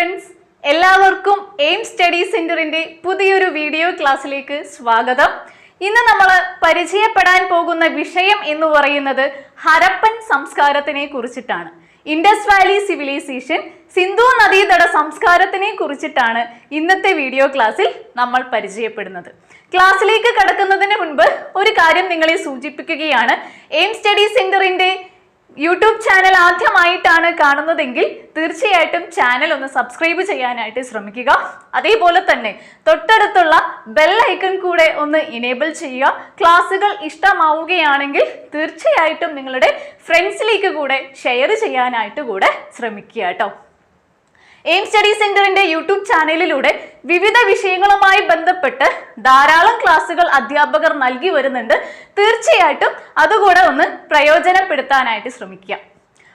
Friends എല്ലാവർക്കും aim study സെന്ററിന്റെ പുതിയൊരു വീഡിയോ ക്ലാസ്സിലേക്ക് സ്വാഗതം. ഇന്ന് നമ്മൾ പരിചയപ്പെടാൻ പോകുന്ന വിഷയം എന്ന് പറയുന്നത് ഹരപ്പൻ സംസ്കാരത്തിനെ കുറിച്ചിട്ടാണ്. ഇൻഡസ് വാലി സിവിലൈസേഷൻ സിന്ധു നദീതട സംസ്കാരത്തിനെ കുറിച്ചിട്ടാണ് ഇന്നത്തെ വീഡിയോ ക്ലാസ്സിൽ നമ്മൾ പരിചയപ്പെടുന്നത്. ക്ലാസ്സിലേക്ക് കടക്കുന്നതിന് മുൻപ് ഒരു കാര്യം നിങ്ങളെ സൂചിപ്പിക്കുകയാണ്. എയിം സ്റ്റഡി സെന്ററിന്റെ യൂട്യൂബ് ചാനൽ ആദ്യമായിട്ടാണ് കാണുന്നതെങ്കിൽ തീർച്ചയായിട്ടും ചാനൽ ഒന്ന് സബ്സ്ക്രൈബ് ചെയ്യാനായിട്ട് ശ്രമിക്കുക. അതേപോലെ തന്നെ തൊട്ടടുത്തുള്ള ബെൽ ഐക്കൺ കൂടെ ഒന്ന് ഇനേബിൾ ചെയ്യുക. ക്ലാസ്സുകൾ ഇഷ്ടമാവുകയാണെങ്കിൽ തീർച്ചയായിട്ടും നിങ്ങളുടെ ഫ്രണ്ട്സിലേക്ക് കൂടെ ഷെയർ ചെയ്യാനായിട്ട് കൂടെ ശ്രമിക്കുക കേട്ടോ എയിം സ്റ്റഡി സെന്ററിന്റെ യൂട്യൂബ് ചാനലിലൂടെ വിവിധ വിഷയങ്ങളുമായി ബന്ധപ്പെട്ട് ധാരാളം ക്ലാസ്സുകൾ അധ്യാപകർ നൽകി വരുന്നുണ്ട്. തീർച്ചയായിട്ടും അതുകൂടെ ഒന്ന് പ്രയോജനപ്പെടുത്താനായിട്ട് ശ്രമിക്കുക.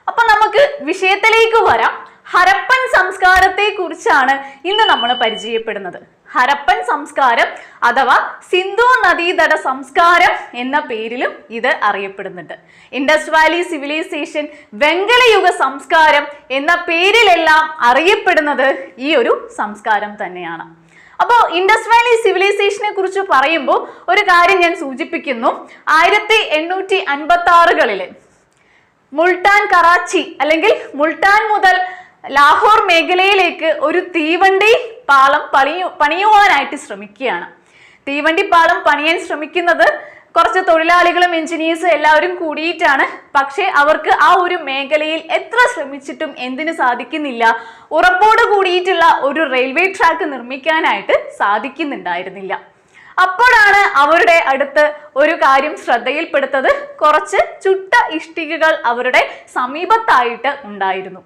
അപ്പൊ നമുക്ക് വിഷയത്തിലേക്ക് വരാം. ഹരപ്പൻ സംസ്കാരത്തെ കുറിച്ചാണ് ഇന്ന് നമ്മൾ പരിചയപ്പെടുന്നത്. ഹരപ്പൻ സംസ്കാരം അഥവാ സിന്ധു നദീതട സംസ്കാരം എന്ന പേരിലും ഇത് അറിയപ്പെടുന്നുണ്ട്. ഇൻഡസ് വാലി സിവിലൈസേഷൻ വെങ്കലയുഗ സംസ്കാരം എന്ന പേരിലെല്ലാം അറിയപ്പെടുന്നത് ഈ ഒരു സംസ്കാരം തന്നെയാണ്. അപ്പോൾ ഇൻഡസ് വാലി സിവിലൈസേഷനെ കുറിച്ച് പറയുമ്പോൾ ഒരു കാര്യം ഞാൻ സൂചിപ്പിക്കുന്നു. ആയിരത്തി എണ്ണൂറ്റി അൻപത്തി ആറുകളിൽ മുൾട്ടാൻ കറാച്ചി അല്ലെങ്കിൽ മുൾട്ടാൻ മുതൽ ലാഹോർ മേഖലയിലേക്ക് ഒരു തീവണ്ടി പാളം പണിയു പണിയുവാനായിട്ട് ശ്രമിക്കുകയാണ്. തീവണ്ടി പാളം പണിയാൻ ശ്രമിക്കുന്നത് കുറച്ച് തൊഴിലാളികളും എഞ്ചിനീയേഴ്സും എല്ലാവരും കൂടിയിട്ടാണ്. പക്ഷേ അവർക്ക് ആ ഒരു മേഖലയിൽ എത്ര ശ്രമിച്ചിട്ടും എന്തിനു സാധിക്കുന്നില്ല. ഉറപ്പോട് കൂടിയിട്ടുള്ള ഒരു റെയിൽവേ ട്രാക്ക് നിർമ്മിക്കാനായിട്ട് സാധിക്കുന്നുണ്ടായിരുന്നില്ല. അപ്പോഴാണ് അവരുടെ അടുത്ത് ഒരു കാര്യം ശ്രദ്ധയിൽപ്പെടുത്തത്. കുറച്ച് ചുട്ട ഇഷ്ടികകൾ അവരുടെ സമീപത്തായിട്ട് ഉണ്ടായിരുന്നു.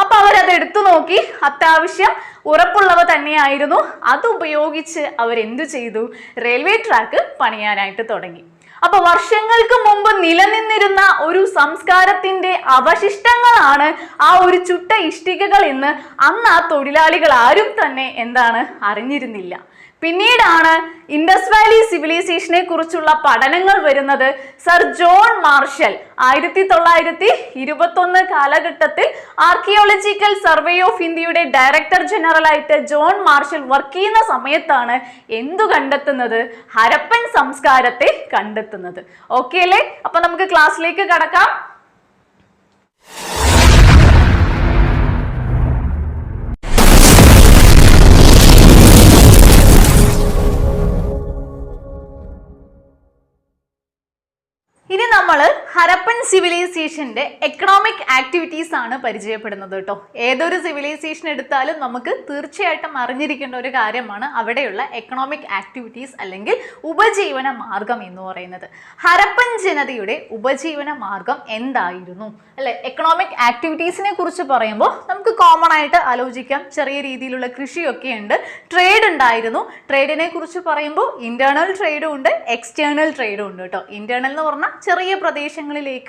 അപ്പൊ അവരത് എടുത്തു നോക്കി. അത്യാവശ്യം ഉറപ്പുള്ളവ തന്നെയായിരുന്നു. അത് ഉപയോഗിച്ച് അവരെന്തു ചെയ്തു? റെയിൽവേ ട്രാക്ക് പണിയാനായിട്ട് തുടങ്ങി. അപ്പൊ വർഷങ്ങൾക്ക് മുമ്പ് നിലനിന്നിരുന്ന ഒരു സംസ്കാരത്തിന്റെ അവശിഷ്ടങ്ങളാണ് ആ ഒരു ചുട്ട ഇഷ്ടികകൾ എന്ന് അന്ന് ആ തൊഴിലാളികൾ ആരും തന്നെ എന്താണ് അറിഞ്ഞിരുന്നില്ല. പിന്നീടാണ് ഇൻഡസ് വാലി സിവിലൈസേഷനെ കുറിച്ചുള്ള പഠനങ്ങൾ വരുന്നത് സർ ജോൺ മാർഷൽ ആയിരത്തി തൊള്ളായിരത്തി ഇരുപത്തൊന്ന് കാലഘട്ടത്തിൽ ആർക്കിയോളജിക്കൽ സർവേ ഓഫ് ഇന്ത്യയുടെ ഡയറക്ടർ ജനറൽ ആയിട്ട് ജോൺ മാർഷൽ വർക്ക് ചെയ്യുന്ന സമയത്താണ് എന്തു കണ്ടെത്തുന്നത്? ഹരപ്പൻ സംസ്കാരത്തെ കണ്ടെത്തുന്നത്. ഓക്കെ അല്ലേ? അപ്പൊ നമുക്ക് ക്ലാസ്സിലേക്ക് കടക്കാം. സിവിലൈസേഷന്റെ എക്കണോമിക് ആക്ടിവിറ്റീസ് ആണ് പരിചയപ്പെടുന്നത് കേട്ടോ ഏതൊരു സിവിലൈസേഷൻ എടുത്താലും നമുക്ക് തീർച്ചയായിട്ടും അറിഞ്ഞിരിക്കേണ്ട ഒരു കാര്യമാണ് അവിടെയുള്ള എക്കണോമിക് ആക്ടിവിറ്റീസ് അല്ലെങ്കിൽ ഉപജീവന മാർഗം എന്ന് പറയുന്നത്. ഹരപ്പൻ ജനതയുടെ ഉപജീവന മാർഗം എന്തായിരുന്നു? അല്ലെ എക്കണോമിക് ആക്ടിവിറ്റീസിനെ കുറിച്ച് പറയുമ്പോൾ നമുക്ക് കോമൺ ആയിട്ട് ആലോചിക്കാം. ചെറിയ രീതിയിലുള്ള കൃഷിയൊക്കെ ഉണ്ട്. ട്രേഡ് ഉണ്ടായിരുന്നു. ട്രേഡിനെ കുറിച്ച് പറയുമ്പോൾ ഇന്റേണൽ ട്രേഡും ഉണ്ട് എക്സ്റ്റേണൽ ട്രേഡും ഉണ്ട് കേട്ടോ ഇന്റേണൽ എന്ന് പറഞ്ഞാൽ ചെറിയ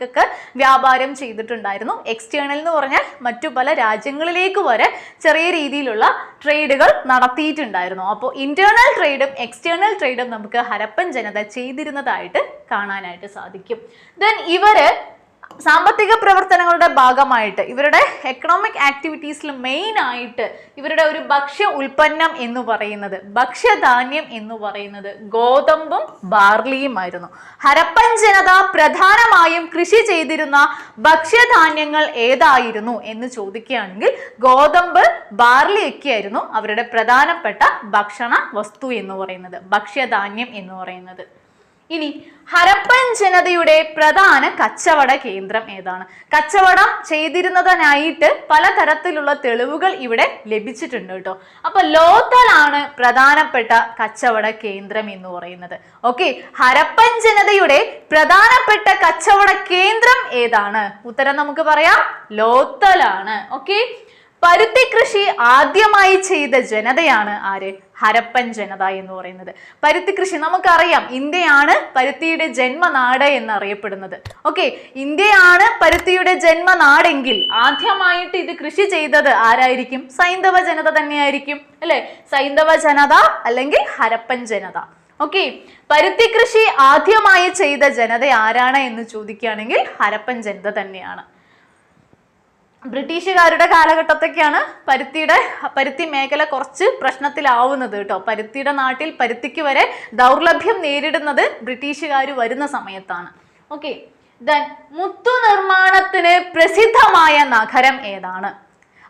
പ്രദേശങ്ങളിലേക്കൊക്കെ വ്യാപാരം ചെയ്തിട്ടുണ്ടായിരുന്നു. എക്സ്റ്റേണൽ എന്ന് പറഞ്ഞാൽ മറ്റു പല രാജ്യങ്ങളിലേക്ക് വരെ ചെറിയ രീതിയിലുള്ള ട്രേഡുകൾ നടത്തിയിട്ടുണ്ടായിരുന്നു. അപ്പോൾ ഇന്റേണൽ ട്രേഡും എക്സ്റ്റേണൽ ട്രേഡും നമുക്ക് ഹരപ്പൻ ജനത ചെയ്തിരുന്നതായിട്ട് കാണാനായിട്ട് സാധിക്കും. ദെൻ ഇവർ സാമ്പത്തിക പ്രവർത്തനങ്ങളുടെ ഭാഗമായിട്ട് ഇവരുടെ എക്കണോമിക് ആക്ടിവിറ്റീസിൽ മെയിൻ ആയിട്ട് ഇവരുടെ ഒരു ഭക്ഷ്യ ഉൽപ്പന്നം എന്ന് പറയുന്നത് ഭക്ഷ്യധാന്യം എന്ന് പറയുന്നത് ഗോതമ്പും ബാർലിയുമായിരുന്നു ഹരപ്പൻ ജനത പ്രധാനമായും കൃഷി ചെയ്തിരുന്ന ഭക്ഷ്യധാന്യങ്ങൾ ഏതായിരുന്നു എന്ന് ചോദിക്കുകയാണെങ്കിൽ ഗോതമ്പ് ബാർലി ഒക്കെയായിരുന്നു അവരുടെ പ്രധാനപ്പെട്ട ഭക്ഷണ വസ്തു എന്ന് പറയുന്നത് ഭക്ഷ്യധാന്യം എന്ന് പറയുന്നത്. ഇനി ഹരപ്പൻ ജനതയുടെ പ്രധാന കച്ചവട കേന്ദ്രം ഏതാണ്? കച്ചവടം ചെയ്തിരുന്നതിനായിട്ട് പലതരത്തിലുള്ള തെളിവുകൾ ഇവിടെ ലഭിച്ചിട്ടുണ്ട് കേട്ടോ. അപ്പൊ ലോത്തലാണ് പ്രധാനപ്പെട്ട കച്ചവട കേന്ദ്രം എന്ന് പറയുന്നത്. ഓക്കെ ഹരപ്പൻ ജനതയുടെ പ്രധാനപ്പെട്ട കച്ചവട കേന്ദ്രം ഏതാണ്? ഉത്തരം നമുക്ക് പറയാം ലോത്തലാണ് ഓക്കെ പരുത്തി കൃഷി ആദ്യമായി ചെയ്ത ജനതയാണ് ആര്? ഹരപ്പൻ ജനത എന്ന് പറയുന്നത്. പരുത്തി കൃഷി നമുക്കറിയാം. ഇന്ത്യയാണ് പരുത്തിയുടെ ജന്മനാട് എന്നറിയപ്പെടുന്നത്. ഓക്കെ ഇന്ത്യയാണ് പരുത്തിയുടെ ജന്മനാടെങ്കിൽ ആദ്യമായിട്ട് ഇത് കൃഷി ചെയ്തത് ആരായിരിക്കും? സൈന്ധവ ജനത തന്നെയായിരിക്കും അല്ലെ? സൈന്ധവ ജനത അല്ലെങ്കിൽ ഹരപ്പൻ ജനത. ഓക്കെ പരുത്തി കൃഷി ആദ്യമായി ചെയ്ത ജനത ആരാണ് എന്ന് ചോദിക്കുകയാണെങ്കിൽ ഹരപ്പൻ ജനത തന്നെയാണ്. ബ്രിട്ടീഷുകാരുടെ കാലഘട്ടത്തൊക്കെയാണ് പരുത്തിയുടെ പരുത്തി മേഖല കുറച്ച് പ്രശ്നത്തിലാവുന്നത് കേട്ടോ. പരുത്തിയുടെ നാട്ടിൽ പരുത്തിക്ക് വരെ ദൗർലഭ്യം നേരിടുന്നത് ബ്രിട്ടീഷുകാർ വരുന്ന സമയത്താണ്. ഓക്കെ ദൻ മുത്തു നിർമ്മാണത്തിന് പ്രസിദ്ധമായ നഗരം ഏതാണ്?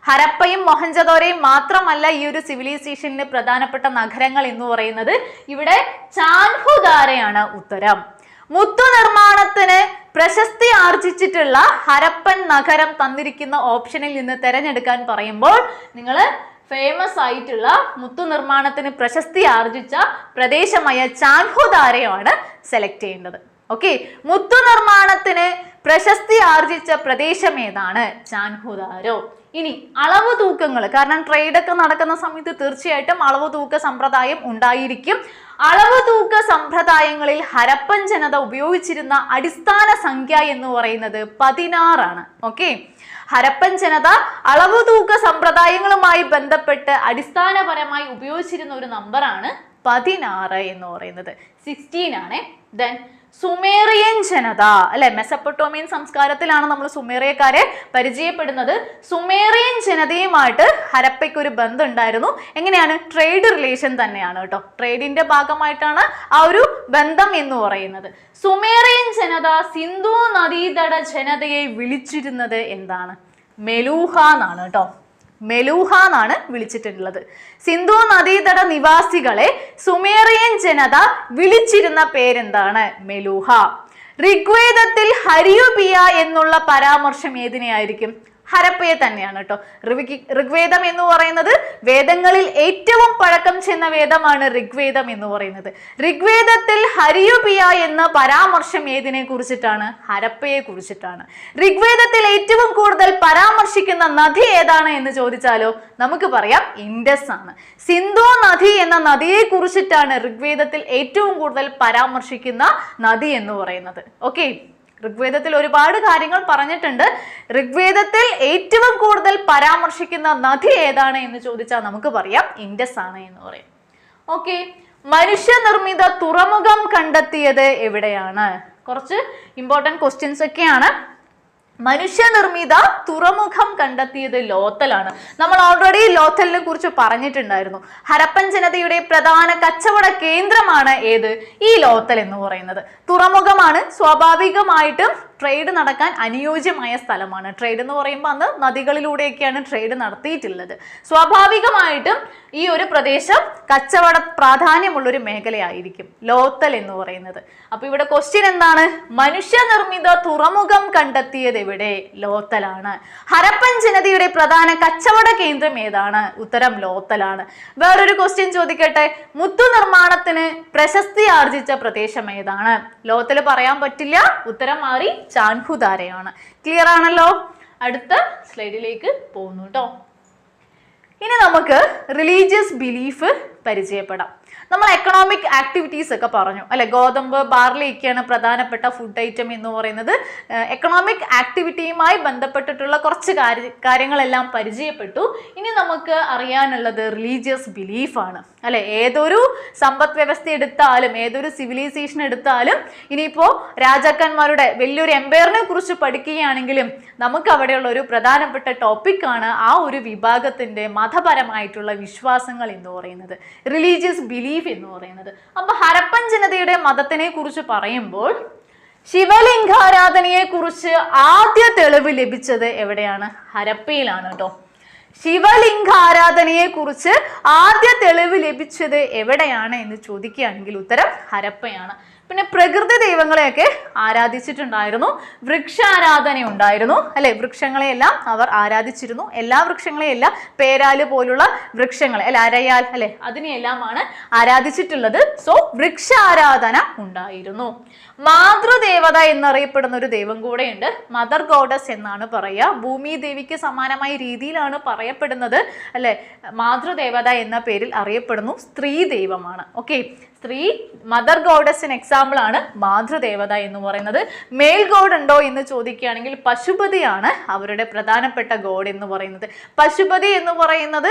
ഹരപ്പയും മൊഹഞ്ചദോരയും മാത്രമല്ല ഈ ഒരു സിവിലൈസേഷനിലെ പ്രധാനപ്പെട്ട നഗരങ്ങൾ എന്ന് പറയുന്നത് ഇവിടെ ചാൻഹുദാരയാണ് ഉത്തരം. മുത്തു നിർമ്മാണത്തിന് പ്രശസ്തി ആർജിച്ചിട്ടുള്ള ഹരപ്പൻ നഗരം തന്നിരിക്കുന്ന ഓപ്ഷനിൽ നിന്ന് തിരഞ്ഞെടുക്കാൻ പറയുമ്പോൾ നിങ്ങൾ ഫേമസ് ആയിട്ടുള്ള മുത്തു നിർമ്മാണത്തിന് പ്രശസ്തി ആർജിച്ച പ്രദേശമായ ചാൻഹുദാരയാണ് സെലക്ട് ചെയ്യേണ്ടത്. ഓക്കെ മുത്തു നിർമ്മാണത്തിന് പ്രശസ്തി ആർജിച്ച പ്രദേശം ഏതാണ്? ചാൻഹുദാരോ? ഇനി അളവ് തൂക്കങ്ങൾ കാരണം ട്രേഡ് ഒക്കെ നടക്കുന്ന സമയത്ത് തീർച്ചയായിട്ടും അളവ് തൂക്ക സമ്പ്രദായം ഉണ്ടായിരിക്കും. അളവ് തൂക്ക സമ്പ്രദായങ്ങളിൽ ഹരപ്പൻ ജനത ഉപയോഗിച്ചിരുന്ന അടിസ്ഥാന സംഖ്യ എന്ന് പറയുന്നത് പതിനാറാണ്. ഓക്കെ? ഹരപ്പൻ ജനത അളവ് തൂക്ക സമ്പ്രദായങ്ങളുമായി ബന്ധപ്പെട്ട് അടിസ്ഥാനപരമായി ഉപയോഗിച്ചിരുന്ന ഒരു നമ്പറാണ് പതിനാറ് എന്ന് പറയുന്നത്. സിക്സ്റ്റീൻ ആണ്. ദെൻ സുമേറിയൻ ജനത അല്ലെ? മെസപ്പൊട്ടോമിയൻ സംസ്കാരത്തിലാണ് നമ്മൾ സുമേറിയക്കാരെ പരിചയപ്പെടുന്നത്. സുമേറിയൻ ജനതയുമായിട്ട് ഹരപ്പയ്ക്ക് ഒരു ബന്ധം ഉണ്ടായിരുന്നു എങ്ങനെയാണ്? ട്രേഡ് റിലേഷൻ തന്നെയാണ് കേട്ടോ. ട്രേഡിന്റെ ഭാഗമായിട്ടാണ് ആ ഒരു ബന്ധം എന്ന് പറയുന്നത്. സുമേറിയൻ ജനത സിന്ധു നദീതട ജനതയെ വിളിച്ചിരുന്നത് എന്താണ്? മെലൂഹ എന്നാണ് കേട്ടോ. മെലൂഹ എന്നാണ് വിളിച്ചിട്ടുള്ളത്. സിന്ധു നദീതട നിവാസികളെ സുമേറിയൻ ജനത വിളിച്ചിരുന്ന പേരെന്താണ്? മെലൂഹ. ഋഗ്വേദത്തിൽ ഹരിയുപിയ എന്നുള്ള പരാമർശം ഏതിനെയായിരിക്കും? ഹരപ്പയെ തന്നെയാണ് കേട്ടോ. ഋഗ് ഋഗ്വേദം എന്ന് പറയുന്നത് വേദങ്ങളിൽ ഏറ്റവും പഴക്കം ചെന്ന വേദമാണ് ഋഗ്വേദം എന്ന് പറയുന്നത്. ഋഗ്വേദത്തിൽ ഹരിയുപിയ എന്ന പരാമർശം ഏതിനെ കുറിച്ചിട്ടാണ്? ഹരപ്പയെ കുറിച്ചിട്ടാണ്. ഋഗ്വേദത്തിൽ ഏറ്റവും കൂടുതൽ പരാമർശിക്കുന്ന നദി ഏതാണ് എന്ന് ചോദിച്ചാലോ നമുക്ക് പറയാം ഇൻഡസ് ആണ്. സിന്ധു നദി എന്ന നദിയെ കുറിച്ചിട്ടാണ് ഋഗ്വേദത്തിൽ ഏറ്റവും കൂടുതൽ പരാമർശിക്കുന്ന നദി എന്ന് പറയുന്നത്. ഓക്കെ ഋഗ്വേദത്തിൽ ഒരുപാട് കാര്യങ്ങൾ പറഞ്ഞിട്ടുണ്ട്. ഋഗ്വേദത്തിൽ ഏറ്റവും കൂടുതൽ പരാമർശിക്കുന്ന നദി ഏതാണ് എന്ന് ചോദിച്ചാൽ നമുക്ക് പറയാം. ഇൻഡസ് ആണ് എന്ന് പറയാം. ഓക്കെ. മനുഷ്യനിർമ്മിത തുറമുഖം കണ്ടെത്തിയത് എവിടെയാണ്? കുറച്ച് ഇമ്പോർട്ടന്റ് ക്വസ്റ്റ്യൻസ് ഒക്കെയാണ്. മനുഷ്യനിർമ്മിത തുറമുഖം കണ്ടെത്തിയത് ലോത്തലാണ്. നമ്മൾ ഓൾറെഡി ലോത്തലിനെ കുറിച്ച് പറഞ്ഞിട്ടുണ്ടായിരുന്നു. ഹരപ്പൻ ജനതയുടെ പ്രധാന കച്ചവട കേന്ദ്രമാണ് ഏത്? ഈ ലോത്തൽ എന്ന് പറയുന്നത്. തുറമുഖമാണ് സ്വാഭാവികമായിട്ടും ട്രേഡ് നടക്കാൻ അനുയോജ്യമായ സ്ഥലമാണ്. ട്രേഡ് എന്ന് പറയുമ്പോൾ അന്ന് നദികളിലൂടെയൊക്കെയാണ് ട്രേഡ് നടത്തിയിട്ടുള്ളത്. സ്വാഭാവികമായിട്ടും ഈ ഒരു പ്രദേശം കച്ചവട പ്രാധാന്യമുള്ളൊരു മേഖലയായിരിക്കും. ലോത്തൽ എന്ന് പറയുന്നത്. അപ്പോൾ ഇവിടെ ക്വസ്റ്റ്യൻ എന്താണ്? മനുഷ്യനിർമ്മിത തുറമുഖം കണ്ടെത്തിയത് എവിടെ? ലോത്തലാണ്. ഹരപ്പൻ ജനതയുടെ പ്രധാന കച്ചവട കേന്ദ്രം ഏതാണ്? ഉത്തരം ലോത്തലാണ്. വേറൊരു ക്വസ്റ്റ്യൻ ചോദിക്കട്ടെ? മുത്തു നിർമ്മാണത്തിന് പ്രശസ്തി ആർജിച്ച പ്രദേശം ഏതാണ്? ലോത്തൽ പറയാൻ പറ്റില്ല. ഉത്തരം മാറി ചാൻഹുദാരയാണ് ക്ലിയർ ആണല്ലോ? അടുത്ത സ്ലൈഡിലേക്ക് പോകുന്നു കേട്ടോ ഇനി നമുക്ക് റിലീജിയസ് ബിലീഫ് പരിചയപ്പെടാം. നമ്മൾ എക്കണോമിക് ആക്ടിവിറ്റീസ് ഒക്കെ പറഞ്ഞു. അല്ലെ? ഗോതമ്പ് ബാർലി ഒക്കെയാണ് പ്രധാനപ്പെട്ട ഫുഡ് ഐറ്റം എന്ന് പറയുന്നത്. എക്കണോമിക് ആക്ടിവിറ്റിയുമായി ബന്ധപ്പെട്ടിട്ടുള്ള കുറച്ച് കാര്യങ്ങളെല്ലാം പരിചയപ്പെട്ടു. ഇനി നമുക്ക് അറിയാനുള്ളത് റിലീജിയസ് ബിലീഫാണ് അല്ലെ? ഏതൊരു സമ്പദ് വ്യവസ്ഥ എടുത്താലും ഏതൊരു സിവിലൈസേഷൻ എടുത്താലും ഇനിയിപ്പോൾ രാജാക്കന്മാരുടെ വലിയൊരു എംപയറിനെ കുറിച്ച് പഠിക്കുകയാണെങ്കിലും നമുക്ക് അവിടെയുള്ള ഒരു പ്രധാനപ്പെട്ട ടോപ്പിക്കാണ് ആ ഒരു വിഭാഗത്തിന്റെ മതപരമായിട്ടുള്ള വിശ്വാസങ്ങൾ എന്ന് പറയുന്നത്. റിലീജിയസ് ബിലീഫ് എന്ന് പറയുന്നത്. അപ്പൊ ഹരപ്പൻ ജനതയുടെ മതത്തിനെ കുറിച്ച് പറയുമ്പോൾ ശിവലിംഗാരാധനയെ കുറിച്ച് ആദ്യ തെളിവ് ലഭിച്ചത് എവിടെയാണ്? ഹരപ്പയിലാണ് കേട്ടോ ശിവലിംഗാരാധനയെ കുറിച്ച് ആദ്യ തെളിവ് ലഭിച്ചത് എവിടെയാണ് എന്ന് ചോദിക്കുകയാണെങ്കിൽ ഉത്തരം ഹരപ്പയാണ്. പിന്നെ പ്രകൃതി ദൈവങ്ങളെയൊക്കെ ആരാധിച്ചിട്ടുണ്ടായിരുന്നു. വൃക്ഷാരാധന ഉണ്ടായിരുന്നു അല്ലെ? വൃക്ഷങ്ങളെയെല്ലാം അവർ ആരാധിച്ചിരുന്നു. എല്ലാ വൃക്ഷങ്ങളെയല്ല പേരാൽ പോലുള്ള വൃക്ഷങ്ങളെ അല്ലെ? അരയാൽ അല്ലെ? അതിനെയെല്ലാമാണ് ആരാധിച്ചിട്ടുള്ളത്. സോ വൃക്ഷാരാധന ഉണ്ടായിരുന്നു. മാതൃദേവത എന്നറിയപ്പെടുന്ന ഒരു ദൈവം കൂടെയുണ്ട്. മദർ ഗോഡസ് എന്നാണ് പറയുക. ഭൂമി ദേവിക്ക് സമാനമായ രീതിയിലാണ് പറയപ്പെടുന്നത്. അല്ലെ? മാതൃദേവത എന്ന പേരിൽ അറിയപ്പെടുന്നു. സ്ത്രീ ദൈവമാണ്. ഓക്കെ സ്ത്രീ മദർ ഗോഡസിന് എക്സാമ്പിൾ എക്സാമ്പിൾ ആണ് മാതൃദേവത എന്ന് പറയുന്നത്. മെയിൽ ഗോഡ് ഉണ്ടോ എന്ന് ചോദിക്കുകയാണെങ്കിൽ പശുപതിയാണ് അവരുടെ പ്രധാനപ്പെട്ട ഗോഡ് എന്ന് പറയുന്നത്. പശുപതി എന്ന് പറയുന്നത്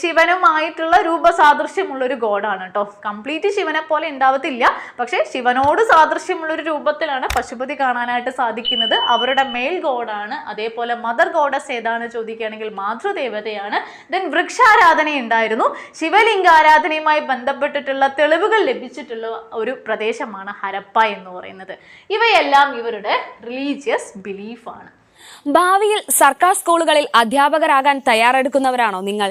ശിവനുമായിട്ടുള്ള രൂപസാദൃശ്യമുള്ള ഒരു ഗോഡാണ് കേട്ടോ. കംപ്ലീറ്റ് ശിവനെ പോലെ ഉണ്ടാവത്തില്ല. പക്ഷേ ശിവനോട് സാദൃശ്യമുള്ള ഒരു രൂപത്തിലാണ് പശുപതി കാണാനായിട്ട് സാധിക്കുന്നത്. അവരുടെ മെയിൽ ഗോഡാണ്. അതേപോലെ മദർ ഗോഡസ് ഏതാണ് ചോദിക്കുകയാണെങ്കിൽ മാതൃദേവതയാണ്. ദെൻ വൃക്ഷാരാധന ഉണ്ടായിരുന്നു ശിവലിംഗാരാധനയുമായി ബന്ധപ്പെട്ടിട്ടുള്ള തെളിവുകൾ ലഭിച്ചിട്ടുള്ള ഒരു പ്രദേശമാണ് ഹരപ്പ എന്ന് പറയുന്നത്. ഇവയെല്ലാം ഇവരുടെ റിലീജിയസ് ബിലീഫാണ് ഭാവിയിൽ സർക്കാർ സ്കൂളുകളിൽ അധ്യാപകരാകാൻ തയ്യാറെടുക്കുന്നവരാണോ നിങ്ങൾ?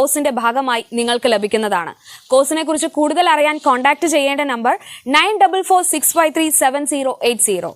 കോഴ്സിന്റെ ഭാഗമായി നിങ്ങൾക്ക് ലഭിക്കുന്നതാണ്. കോഴ്സിനെ കുറിച്ച് കൂടുതൽ അറിയാൻ കോൺടാക്ട് ചെയ്യേണ്ട number nine double four six five three seven zero eight zero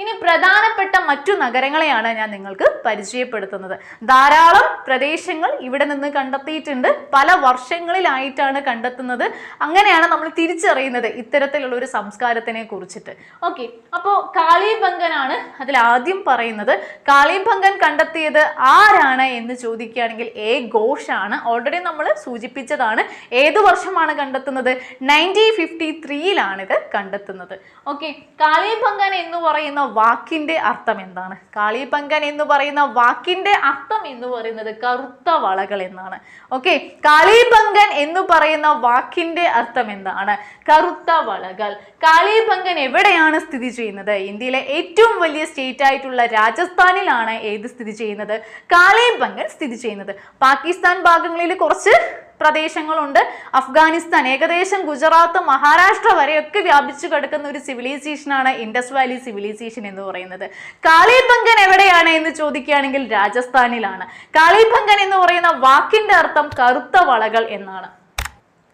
ഇനി പ്രധാനപ്പെട്ട മറ്റു നഗരങ്ങളെയാണ് ഞാൻ നിങ്ങൾക്ക് പരിചയപ്പെടുത്തുന്നത്. ധാരാളം പ്രദേശങ്ങൾ ഇവിടെ നിന്ന് കണ്ടെത്തിയിട്ടുണ്ട്. പല വർഷങ്ങളിലായിട്ടാണ് കണ്ടെത്തുന്നത്. അങ്ങനെയാണ് നമ്മൾ തിരിച്ചറിയുന്നത് ഇത്തരത്തിലുള്ള ഒരു സംസ്കാരത്തിനെ കുറിച്ചിട്ട്. ഓക്കെ അപ്പോൾ കാളിബംഗനാണ് അതിൽ ആദ്യം പറയുന്നത്. കാളിബംഗൻ കണ്ടെത്തിയത് ആരാണ് എന്ന് ചോദിക്കുകയാണെങ്കിൽ എ. ഘോഷാണ് ഓൾറെഡി നമ്മൾ സൂചിപ്പിച്ചതാണ്. ഏത് വർഷമാണ് കണ്ടെത്തുന്നത്? നയന്റീൻ ഫിഫ്റ്റി ത്രീയിലാണ് ഇത് കണ്ടെത്തുന്നത്. ഓക്കെ കാളിബംഗൻ എന്ന് പറയുന്ന വാക്കിന്റെ അർത്ഥം എന്താണ്? കാളിബംഗൻ എന്ന് പറയുന്ന വാക്കിന്റെ അർത്ഥം എന്ന് പറയുന്നത് കറുത്ത വളകൾ എന്നാണ്. ഓക്കെ കാളിബംഗൻ എന്ന് പറയുന്ന വാക്കിന്റെ അർത്ഥം എന്താണ്? കറുത്ത വളകൾ. കാളിബംഗൻ എവിടെയാണ് സ്ഥിതി ചെയ്യുന്നത്? ഇന്ത്യയിലെ ഏറ്റവും വലിയ സ്റ്റേറ്റ് ആയിട്ടുള്ള രാജസ്ഥാനിലാണ് ഏത് സ്ഥിതി ചെയ്യുന്നത്? കാളിബംഗൻ സ്ഥിതി ചെയ്യുന്നത്. പാകിസ്ഥാൻ ഭാഗങ്ങളിൽ കുറച്ച് പ്രദേശങ്ങളുണ്ട്. അഫ്ഗാനിസ്ഥാൻ ഏകദേശം ഗുജറാത്ത് മഹാരാഷ്ട്ര വരെയൊക്കെ വ്യാപിച്ചു കിടക്കുന്ന ഒരു സിവിലൈസേഷനാണ് ഇൻഡസ് വാലി സിവിലൈസേഷൻ എന്ന് പറയുന്നത്. കാളിബംഗൻ എവിടെയാണ് എന്ന് ചോദിക്കുകയാണെങ്കിൽ രാജസ്ഥാനിലാണ്. കാളിബംഗൻ എന്ന് പറയുന്ന വാക്കിന്റെ അർത്ഥം കറുത്ത വളകൾ എന്നാണ്.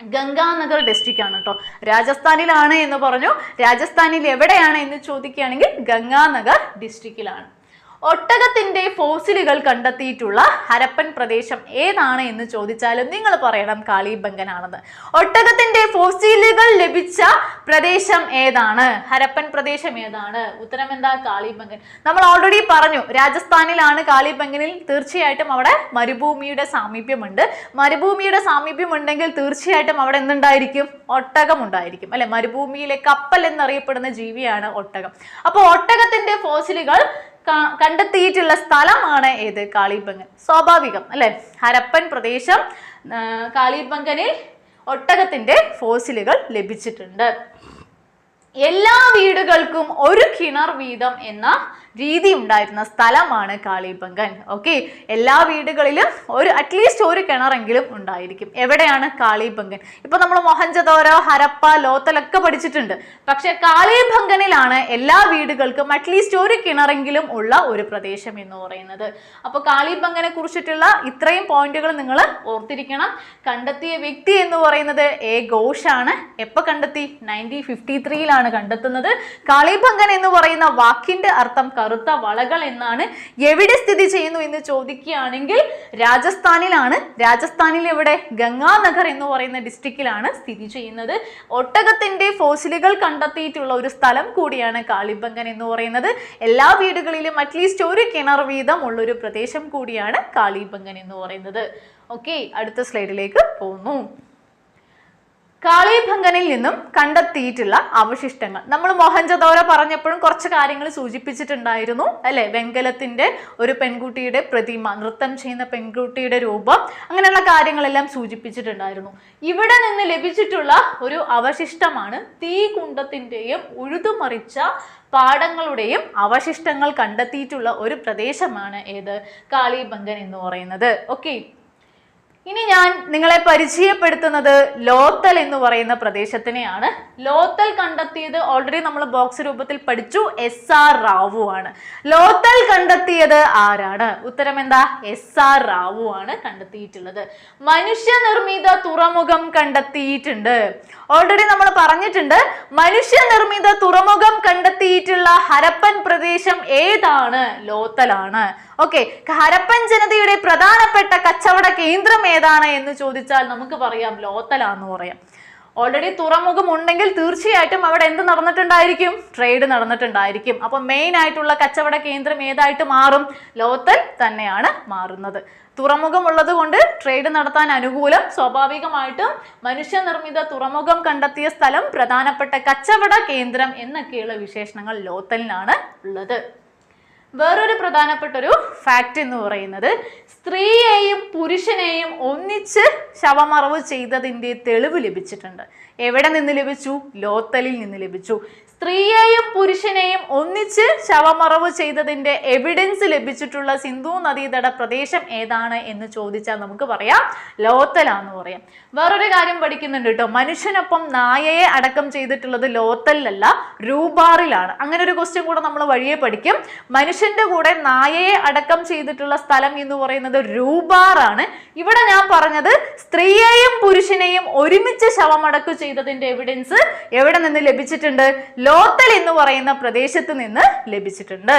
ഗംഗാനഗർ ഡിസ്ട്രിക്റ്റ് ആണ് കേട്ടോ രാജസ്ഥാനിലാണ് എന്ന് പറഞ്ഞു. രാജസ്ഥാനിൽ എവിടെയാണ് എന്ന് ചോദിക്കുകയാണെങ്കിൽ ഗംഗാനഗർ ഡിസ്ട്രിക്റ്റിലാണ് ഒട്ടകത്തിന്റെ ഫോസിലുകൾ കണ്ടെത്തിയിട്ടുള്ള ഹരപ്പൻ പ്രദേശം ഏതാണ് എന്ന് ചോദിച്ചാലും നിങ്ങൾ പറയണം കാളിബംഗനാണെന്ന്. ഒട്ടകത്തിന്റെ ഫോസിലുകൾ ലഭിച്ച പ്രദേശം ഏതാണ്? ഹരപ്പൻ പ്രദേശം ഏതാണ്? ഉത്തരം എന്താ? കാളിബംഗൻ. നമ്മൾ ഓൾറെഡി പറഞ്ഞു രാജസ്ഥാനിലാണ് കാളിബംഗനിൽ തീർച്ചയായിട്ടും അവിടെ മരുഭൂമിയുടെ സാമീപ്യമുണ്ട്. മരുഭൂമിയുടെ സാമീപ്യം ഉണ്ടെങ്കിൽ തീർച്ചയായിട്ടും അവിടെ എന്തുണ്ടായിരിക്കും? ഒട്ടകം ഉണ്ടായിരിക്കും. അല്ലെ? മരുഭൂമിയിലെ കപ്പൽ എന്നറിയപ്പെടുന്ന ജീവിയാണ് ഒട്ടകം. അപ്പോൾ ഒട്ടകത്തിന്റെ ഫോസിലുകൾ കണ്ടെത്തിയിട്ടുള്ള സ്ഥലമാണ് ഏത്? കാളിബംഗൻ സ്വാഭാവികം അല്ലെ? ഹരപ്പൻ പ്രദേശം കാളിപ്പങ്കനിൽ ഒട്ടകത്തിന്റെ ഫോസിലുകൾ ലഭിച്ചിട്ടുണ്ട്. എല്ലാ വീടുകൾക്കും ഒരു കിണർ വീതം എന്ന രീതി ഉണ്ടായിരുന്ന സ്ഥലമാണ് കാളിബംഗൻ ഓക്കെ എല്ലാ വീടുകളിലും ഒരു അറ്റ്ലീസ്റ്റ് ഒരു കിണറെങ്കിലും ഉണ്ടായിരിക്കും. എവിടെയാണ് കാളിബംഗൻ ഇപ്പൊ നമ്മൾ മൊഹഞ്ചതോരോ ഹരപ്പ ലോത്തലൊക്കെ പഠിച്ചിട്ടുണ്ട്. പക്ഷെ കാളിബംഗനിലാണ് എല്ലാ വീടുകൾക്കും അറ്റ്ലീസ്റ്റ് ഒരു കിണറെങ്കിലും ഉള്ള ഒരു പ്രദേശം എന്ന് പറയുന്നത്. അപ്പോൾ കാളിബംഗനെ കുറിച്ചിട്ടുള്ള ഇത്രയും പോയിന്റുകൾ നിങ്ങൾ ഓർത്തിരിക്കണം. കണ്ടെത്തിയ വ്യക്തി എന്ന് പറയുന്നത് എ ഘോഷാണ്. എപ്പോൾ കണ്ടെത്തി? നയന്റീൻ ഫിഫ്റ്റി ത്രീയിലാണ് കണ്ടെത്തുന്നത്. കാളിബംഗൻ എന്ന് പറയുന്ന വാക്കിന്റെ അർത്ഥം കറുത്ത വളകൾ എന്നാണ് എവിടെ സ്ഥിതി ചെയ്യുന്നു എന്ന് ചോദിക്കുകയാണെങ്കിൽ രാജസ്ഥാനിലാണ്. രാജസ്ഥാനിൽ എവിടെ? ഗംഗാനഗർ എന്ന് പറയുന്ന ഡിസ്ട്രിക്റ്റിലാണ് സ്ഥിതി ചെയ്യുന്നത്. ഒട്ടകത്തിന്റെ ഫോസിലുകൾ കണ്ടെത്തിയിട്ടുള്ള ഒരു സ്ഥലം കൂടിയാണ് കാളിബംഗൻ എന്ന് പറയുന്നത്. എല്ലാ വീടുകളിലും അറ്റ്ലീസ്റ്റ് ഒരു കിണർ വീതം ഉള്ളൊരു പ്രദേശം കൂടിയാണ് കാളിബംഗൻ എന്ന് പറയുന്നത്. ഓക്കെ അടുത്ത സ്ലൈഡിലേക്ക് പോകുന്നു. കാളിബംഗനിൽ നിന്നും കണ്ടെത്തിയിട്ടുള്ള അവശിഷ്ടങ്ങൾ. നമ്മൾ മൊഹഞ്ചദോര പറഞ്ഞപ്പോഴും കുറച്ച് കാര്യങ്ങൾ സൂചിപ്പിച്ചിട്ടുണ്ടായിരുന്നു. അല്ലെ? വെങ്കലത്തിന്റെ ഒരു പെൺകുട്ടിയുടെ പ്രതിമ നൃത്തം ചെയ്യുന്ന പെൺകുട്ടിയുടെ രൂപം അങ്ങനെയുള്ള കാര്യങ്ങളെല്ലാം സൂചിപ്പിച്ചിട്ടുണ്ടായിരുന്നു. ഇവിടെ നിന്ന് ലഭിച്ചിട്ടുള്ള ഒരു അവശിഷ്ടമാണ് തീകുണ്ടത്തിന്റെയും ഉഴുതുമറിച്ച പാടങ്ങളുടെയും അവശിഷ്ടങ്ങൾ കണ്ടെത്തിയിട്ടുള്ള ഒരു പ്രദേശമാണ് ഏത്? കാളിബംഗൻ എന്ന് പറയുന്നത്. ഓക്കെ ഇനി ഞാൻ നിങ്ങളെ പരിചയപ്പെടുത്തുന്നത് ലോത്തൽ എന്ന് പറയുന്ന പ്രദേശത്തിനെയാണ്. ലോത്തൽ കണ്ടെത്തിയത് ഓൾറെഡി നമ്മൾ ബോക്സ് രൂപത്തിൽ പഠിച്ചു. എസ് ആർ റാവു ആണ്. ലോത്തൽ കണ്ടെത്തിയത് ആരാണ്? ഉത്തരം എന്താ? എസ് ആർ റാവു ആണ് കണ്ടെത്തിയിട്ടുള്ളത്. മനുഷ്യനിർമ്മിത തുറമുഖം കണ്ടെത്തിയിട്ടുണ്ട്. ഓൾറെഡി നമ്മൾ പറഞ്ഞിട്ടുണ്ട് മനുഷ്യനിർമ്മിത തുറമുഖം കണ്ടെത്തിയിട്ടുള്ള ഹരപ്പൻ പ്രദേശം ഏതാണ്? ലോത്തലാണ്. ഓക്കെ ഹരപ്പൻ ജനതയുടെ പ്രധാനപ്പെട്ട കച്ചവട കേന്ദ്രം ഏതാണ് എന്ന് ചോദിച്ചാൽ നമുക്ക് പറയാം ലോത്തലാന്ന് പറയാം. ഓൾറെഡി തുറമുഖം ഉണ്ടെങ്കിൽ തീർച്ചയായിട്ടും അവിടെ എന്ത് നടന്നിട്ടുണ്ടായിരിക്കും? ട്രേഡ് നടന്നിട്ടുണ്ടായിരിക്കും. അപ്പൊ മെയിൻ ആയിട്ടുള്ള കച്ചവട കേന്ദ്രം ഏതായിട്ട് മാറും? ലോത്തൽ തന്നെയാണ് മാറുന്നത്. തുറമുഖം ഉള്ളത് കൊണ്ട് ട്രേഡ് നടത്താൻ അനുകൂലം. സ്വാഭാവികമായിട്ടും മനുഷ്യനിർമ്മിത തുറമുഖം കണ്ടെത്തിയ സ്ഥലം പ്രധാനപ്പെട്ട കച്ചവട കേന്ദ്രം എന്നൊക്കെയുള്ള വിശേഷണങ്ങൾ ലോത്തലിനാണ് ഉള്ളത്. വേറൊരു പ്രധാനപ്പെട്ട ഒരു ഫാക്റ്റ് എന്ന് പറയുന്നത് സ്ത്രീയെയും പുരുഷനെയും ഒന്നിച്ച് ശവമറവ് ചെയ്തതിന്റെ തെളിവ് ലഭിച്ചിട്ടുണ്ട്. എവിടെ നിന്ന് ലഭിച്ചു? ലോത്തലിൽ നിന്ന് ലഭിച്ചു. സ്ത്രീയെയും പുരുഷനെയും ഒന്നിച്ച് ശവമറവ് ചെയ്തതിന്റെ എവിഡൻസ് ലഭിച്ചിട്ടുള്ള സിന്ധു നദീതട പ്രദേശം ഏതാണ് എന്ന് ചോദിച്ചാൽ നമുക്ക് പറയാം. ലോത്തലാന്ന് പറയാം. വേറൊരു കാര്യം പഠിക്കുന്നുണ്ട് കേട്ടോ. മനുഷ്യനൊപ്പം നായയെ അടക്കം ചെയ്തിട്ടുള്ളത് ലോത്തലിലല്ല രൂപാറിലാണ്. അങ്ങനെ ഒരു ക്വസ്റ്റ്യൻ കൂടെ നമ്മൾ വഴിയെ പഠിക്കും. മനുഷ്യന്റെ കൂടെ നായയെ അടക്കം ചെയ്തിട്ടുള്ള സ്ഥലം എന്ന് പറയുന്നത് രൂപാറാണ്. ഇവിടെ ഞാൻ പറഞ്ഞത് സ്ത്രീയെയും പുരുഷനെയും ഒരുമിച്ച് ശവമടക്കു ചെയ്തതിന്റെ എവിഡൻസ് എവിടെ നിന്ന് ലഭിച്ചിട്ടുണ്ട്? ലോത്തൽ എന്ന് പറയുന്ന പ്രദേശത്ത് നിന്ന് ലഭിച്ചിട്ടുണ്ട്.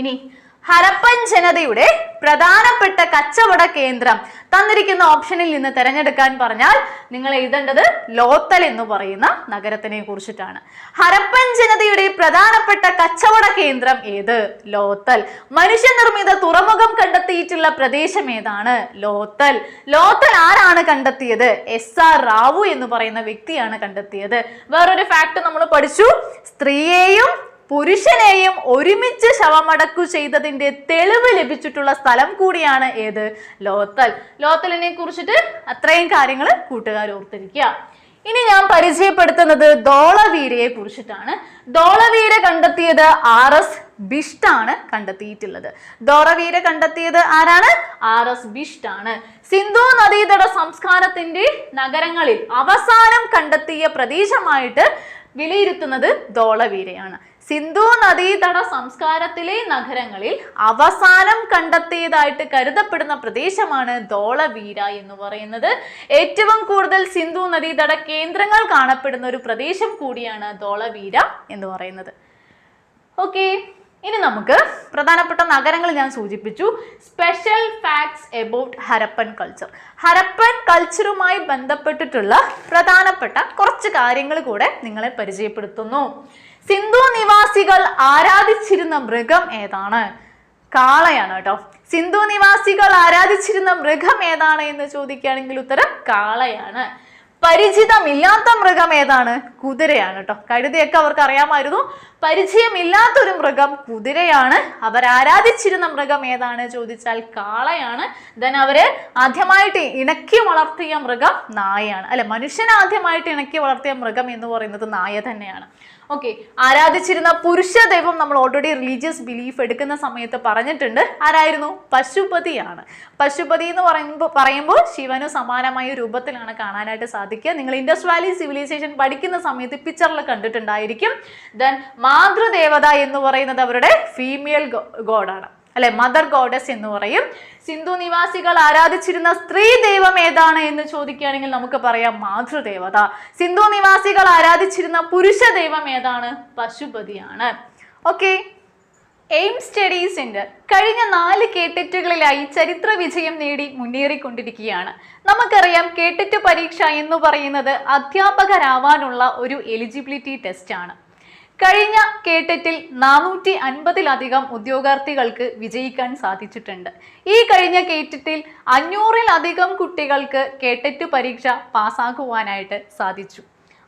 ഇനി ഹരപ്പൻ ജനതയുടെ പ്രധാനപ്പെട്ട കച്ചവട കേന്ദ്രം തന്നിരിക്കുന്ന ഓപ്ഷനിൽ നിന്ന് തിരഞ്ഞെടുക്കാൻ പറഞ്ഞാൽ നിങ്ങൾ എഴുതേണ്ടത് ലോത്തൽ എന്ന് പറയുന്ന നഗരത്തിനെ കുറിച്ചിട്ടാണ്. ഹരപ്പൻ ജനതയുടെ പ്രധാനപ്പെട്ട കച്ചവട കേന്ദ്രം ഏത്? ലോത്തൽ. മനുഷ്യനിർമ്മിത തുറമുഖം കണ്ടെത്തിയിട്ടുള്ള പ്രദേശം ഏതാണ്? ലോത്തൽ. ലോത്തൽ ആരാണ് കണ്ടെത്തിയത്? എസ് ആർ റാവു എന്ന് പറയുന്ന വ്യക്തിയാണ് കണ്ടെത്തിയത്. വേറൊരു ഫാക്ട് നമ്മൾ പഠിച്ചു. സ്ത്രീയെയും പുരുഷനെയും ഒരുമിച്ച് ശവമടക്കു ചെയ്തതിന്റെ തെളിവ് ലഭിച്ചിട്ടുള്ള സ്ഥലം കൂടിയാണ് ഏത്? ലോത്തൽ. ലോത്തലിനെ കുറിച്ചിട്ട് അത്രയും കാര്യങ്ങൾ കൂട്ടുകാർ ഓർത്തിരിക്കുക. ഇനി ഞാൻ പരിചയപ്പെടുത്തുന്നത് ധോളവീരയെ കുറിച്ചിട്ടാണ്. ധോളവീര കണ്ടെത്തിയത് ആർ എസ് ബിഷ്ട് ആണ് കണ്ടെത്തിയിട്ടുള്ളത്. ധോളവീര കണ്ടെത്തിയത് ആരാണ്? ആർ എസ് ബിഷ്ട് ആണ് സിന്ധു നദീതട സംസ്കാരത്തിന്റെ നഗരങ്ങളിൽ അവസാനം കണ്ടെത്തിയ പ്രദേശമായിട്ട് വിലയിരുത്തുന്നത് ധോളവീരയാണ്. സിന്ധു നദീതട സംസ്കാരത്തിലെ നഗരങ്ങളിൽ അവസാനം കണ്ടെത്തിയതായിട്ട് കരുതപ്പെടുന്ന പ്രദേശമാണ് ധോളവീര എന്ന് പറയുന്നത്. ഏറ്റവും കൂടുതൽ സിന്ധു നദീതട കേന്ദ്രങ്ങൾ കാണപ്പെടുന്ന ഒരു പ്രദേശം കൂടിയാണ് ധോളവീര എന്ന് പറയുന്നത്. ഓക്കെ ഇനി നമുക്ക് പ്രധാനപ്പെട്ട നഗരങ്ങൾ ഞാൻ സൂചിപ്പിച്ചു. Special facts about Harappan culture Harappan കൾച്ചറുമായി ബന്ധപ്പെട്ടിട്ടുള്ള പ്രധാനപ്പെട്ട കുറച്ച് കാര്യങ്ങൾ കൂടെ നിങ്ങളെ പരിചയപ്പെടുത്തുന്നു. സിന്ധു നിവാസികൾ ആരാധിച്ചിരുന്ന മൃഗം ഏതാണ്? കാളയാണ് കേട്ടോ. സിന്ധു നിവാസികൾ ആരാധിച്ചിരുന്ന മൃഗം ഏതാണ് എന്ന് ചോദിക്കുകയാണെങ്കിൽ ഉത്തരം കാളയാണ്. പരിചിതമില്ലാത്ത മൃഗം ഏതാണ്? കുതിരയാണ് കേട്ടോ. കഴുതയൊക്കെ അവർക്ക് അറിയാമായിരുന്നു പരിചയമില്ലാത്തൊരു മൃഗം കുതിരയാണ്. അവർ ആരാധിച്ചിരുന്ന മൃഗം ഏതാണ് ചോദിച്ചാൽ കാളയാണ്. ദെൻ അവർ ആദ്യമായിട്ട് ഇണക്കി വളർത്തിയ മൃഗം നായയാണ്. അല്ലെ മനുഷ്യനെ ആദ്യമായിട്ട് ഇണക്കി വളർത്തിയ മൃഗം എന്ന് പറയുന്നത് നായ തന്നെയാണ്. ഓക്കെ ആരാധിച്ചിരുന്ന പുരുഷ ദൈവം നമ്മൾ ഓൾറെഡി റിലീജിയസ് ബിലീഫ് എടുക്കുന്ന സമയത്ത് പറഞ്ഞിട്ടുണ്ട്. ആരായിരുന്നു? പശുപതിയാണ് പശുപതി എന്ന് പറയുമ്പോൾ പറയുമ്പോൾ ശിവന് സമാനമായ രൂപത്തിലാണ് കാണാനായിട്ട് സാധിക്കുക. നിങ്ങൾ ഇൻഡസ് വാലി സിവിലൈസേഷൻ പഠിക്കുന്ന സമയത്ത് പിക്ചറിൽ കണ്ടിട്ടുണ്ടായിരിക്കും. ദെൻ മാതൃദേവത എന്ന് പറയുന്നത് അവരുടെ ഫീമെയിൽ ഗോഡാണ് അല്ലെ മദർ ഗോഡസ് എന്ന് പറയും. സിന്ധു നിവാസികൾ ആരാധിച്ചിരുന്ന സ്ത്രീ ദൈവം ഏതാണ് എന്ന് ചോദിക്കുകയാണെങ്കിൽ നമുക്ക് പറയാം മാതൃദേവത. സിന്ധു നിവാസികൾ ആരാധിച്ചിരുന്ന പുരുഷ ദൈവം ഏതാണ്? പശുപതിയാണ്. ഓക്കെ എയിം സ്റ്റഡി സെന്റർ കഴിഞ്ഞ നാല് കേട്ടറ്റുകളിലായി ചരിത്ര വിജയം നേടി മുന്നേറിക്കൊണ്ടിരിക്കുകയാണ്. നമുക്കറിയാം കേട്ടറ്റ് പരീക്ഷ എന്ന് പറയുന്നത് അധ്യാപകരാവാനുള്ള ഒരു എലിജിബിലിറ്റി ടെസ്റ്റ് ആണ്. കഴിഞ്ഞ കേട്ടറ്റിൽ നാനൂറ്റി അൻപതിലധികം ഉദ്യോഗാർത്ഥികൾക്ക് വിജയിക്കാൻ സാധിച്ചിട്ടുണ്ട്. ഈ കഴിഞ്ഞ കേട്ടറ്റിൽ അഞ്ഞൂറിലധികം കുട്ടികൾക്ക് കേട്ടറ്റ് പരീക്ഷ പാസ്സാക്കുവാനായിട്ട് സാധിച്ചു.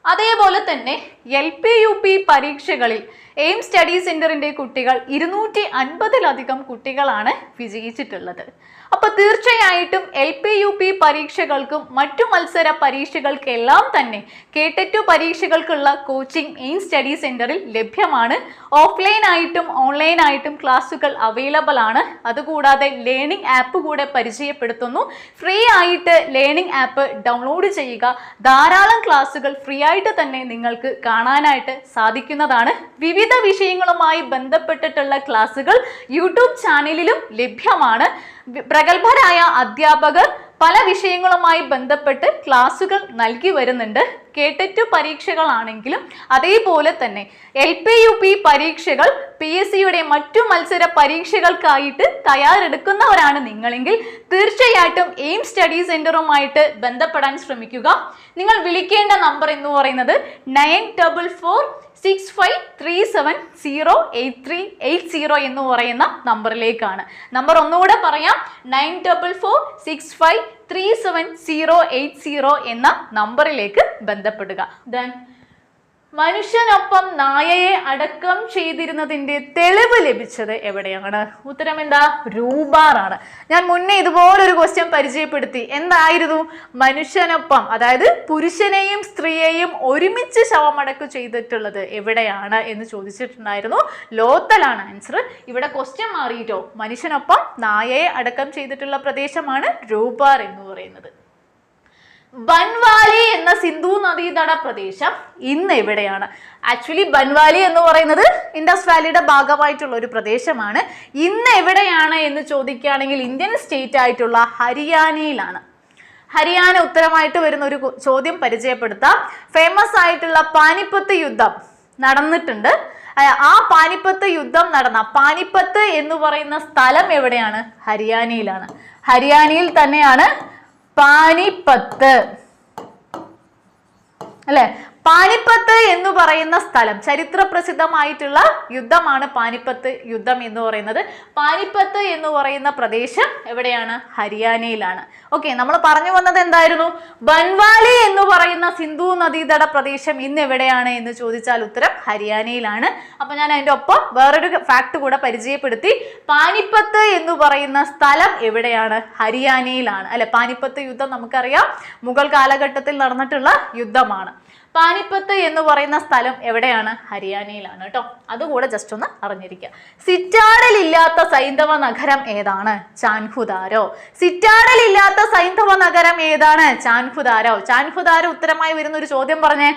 അതേപോലെ തന്നെ എൽ പി യു പി പരീക്ഷകളിൽ എയിം സ്റ്റഡി സെന്ററിന്റെ കുട്ടികൾ ഇരുന്നൂറ്റി അൻപതിലധികം കുട്ടികളാണ് വിജയിച്ചിട്ടുള്ളത്. അപ്പൊ തീർച്ചയായിട്ടും എൽ പി യു പി പരീക്ഷകൾക്കും മറ്റു മത്സര പരീക്ഷകൾക്കെല്ലാം തന്നെ കേട്ടറ്റു പരീക്ഷകൾക്കുള്ള കോച്ചിങ് എയിം സ്റ്റഡി സെന്ററിൽ ലഭ്യമാണ്. ഓഫ്ലൈൻ ആയിട്ടും ഓൺലൈൻ ആയിട്ടും ക്ലാസ്സുകൾ അവൈലബിൾ ആണ്. അതുകൂടാതെ ലേണിംഗ് ആപ്പ് കൂടെ പരിചയപ്പെടുത്തുന്നു. ഫ്രീ ആയിട്ട് ലേണിംഗ് ആപ്പ് ഡൗൺലോഡ് ചെയ്യുക. ധാരാളം ക്ലാസ്സുകൾ ഫ്രീ ആയിട്ട് തന്നെ നിങ്ങൾക്ക് കാണാനായിട്ട് സാധിക്കുന്നതാണ്. വിവിധ വിഷയങ്ങളുമായി ബന്ധപ്പെട്ടിട്ടുള്ള ക്ലാസ്സുകൾ യൂട്യൂബ് ചാനലിലും ലഭ്യമാണ്. പ്രഗത്ഭരായ അധ്യാപകർ പല വിഷയങ്ങളുമായി ബന്ധപ്പെട്ട് ക്ലാസ്സുകൾ നൽകി വരുന്നുണ്ട്. കേട്ടറ്റു പരീക്ഷകളാണെങ്കിലും അതേപോലെ തന്നെ എൽ പി യു പി പരീക്ഷകൾ പി എസ് സിയുടെ മറ്റു മത്സര പരീക്ഷകൾക്കായിട്ട് തയ്യാറെടുക്കുന്നവരാണ് നിങ്ങളെങ്കിൽ തീർച്ചയായിട്ടും എയിം സ്റ്റഡി സെന്ററുമായിട്ട് ബന്ധപ്പെടാൻ ശ്രമിക്കുക. നിങ്ങൾ വിളിക്കേണ്ട നമ്പർ എന്ന് പറയുന്നത് nine double four six five three seven zero eight three eight zero എന്ന് പറയുന്ന നമ്പറിലേക്കാണ്. നമ്പർ ഒന്നുകൂടെ പറയാം. Nine double four six five three seven zero eight zero എന്ന നമ്പറിലേക്ക് ബന്ധപ്പെടുക. ദെൻ മനുഷ്യനൊപ്പം നായയെ അടക്കം ചെയ്തിരുന്നതിന്റെ തെളിവ് ലഭിച്ചത് എവിടെയാണ്? ഉത്തരം എന്താ? രൂപാറാണ്. ഞാൻ മുന്നേ ഇതുപോലൊരു ക്വസ്റ്റ്യൻ പരിചയപ്പെടുത്തി. എന്തായിരുന്നു? മനുഷ്യനൊപ്പം അതായത് പുരുഷനെയും സ്ത്രീയെയും ഒരുമിച്ച് ശവമടക്ക് ചെയ്തിട്ടുള്ളത് എവിടെയാണ് എന്ന് ചോദിച്ചിട്ടുണ്ടായിരുന്നു. ലോത്തലാണ് ആൻസർ ഇവിടെ ക്വസ്റ്റ്യൻ മാറിയിട്ടോ? മനുഷ്യനൊപ്പം നായയെ അടക്കം ചെയ്തിട്ടുള്ള പ്രദേശമാണ് രൂപാർ എന്ന് പറയുന്നത്. ബൻവാലി എന്ന സിന്ധു നദീതട പ്രദേശം ഇന്ന് എവിടെയാണ്? ആക്ച്വലി ബൻവാലി എന്ന് പറയുന്നത് ഇൻഡസ് വാലിയുടെ ഭാഗമായിട്ടുള്ള ഒരു പ്രദേശമാണ്. ഇന്ന് എവിടെയാണ് എന്ന് ചോദിക്കുകയാണെങ്കിൽ ഇന്ത്യൻ സ്റ്റേറ്റ് ആയിട്ടുള്ള ഹരിയാനയിലാണ്. ഹരിയാന ഉത്തരമായിട്ട് വരുന്ന ഒരു ചോദ്യം പരിചയപ്പെടുത്താം. ഫേമസ് ആയിട്ടുള്ള പാനിപ്പത്ത് യുദ്ധം നടന്നിട്ടുണ്ട്. ആ- പാനിപ്പത്ത് യുദ്ധം നടന്ന പാനിപ്പത്ത് എന്ന് പറയുന്ന സ്ഥലം എവിടെയാണ്? ഹരിയാനയിലാണ്. ഹരിയാനയിൽ തന്നെയാണ് പാനിപ്പത്ത്. അല്ലെ? പാനിപ്പത്ത് എന്ന് പറയുന്ന സ്ഥലം ചരിത്ര പ്രസിദ്ധമായിട്ടുള്ള യുദ്ധമാണ് പാനിപ്പത്ത് യുദ്ധം എന്ന് പറയുന്നത്. പാനിപ്പത്ത് എന്ന് പറയുന്ന പ്രദേശം എവിടെയാണ്? ഹരിയാനയിലാണ്. ഓക്കെ നമ്മൾ പറഞ്ഞു വന്നത് എന്തായിരുന്നു? ബൻവാലി എന്ന് പറയുന്ന സിന്ധു നദീതട പ്രദേശം ഇന്ന് എവിടെയാണ് എന്ന് ചോദിച്ചാൽ ഉത്തരം ഹരിയാനയിലാണ്. അപ്പൊ ഞാൻ അതിന്റെ ഒപ്പം വേറൊരു ഫാക്ട് കൂടെ പരിചയപ്പെടുത്തി. പാനിപ്പത്ത് എന്ന് പറയുന്ന സ്ഥലം എവിടെയാണ്? ഹരിയാനയിലാണ്. അല്ലെ പാനിപ്പത്ത് യുദ്ധം നമുക്കറിയാം. മുഗൾ കാലഘട്ടത്തിൽ നടന്നിട്ടുള്ള യുദ്ധമാണ്. പാനിപ്പത്ത് എന്ന് പറയുന്ന സ്ഥലം എവിടെയാണ്? ഹരിയാനയിലാണ് കേട്ടോ അതുകൂടെ ജസ്റ്റ് ഒന്ന് അറിഞ്ഞിരിക്കുക സിറ്റാഡലില്ലാത്ത സൈന്ധവ നഗരം ഏതാണ്? ചാൻഹുദാരോ സിറ്റാഡലില്ലാത്ത സൈന്ധവ നഗരം ഏതാണ്? ചാൻഹുദാരോ ചാൻഹുദാരോ ഉത്തരമായി വരുന്ന ഒരു ചോദ്യം പറഞ്ഞേ.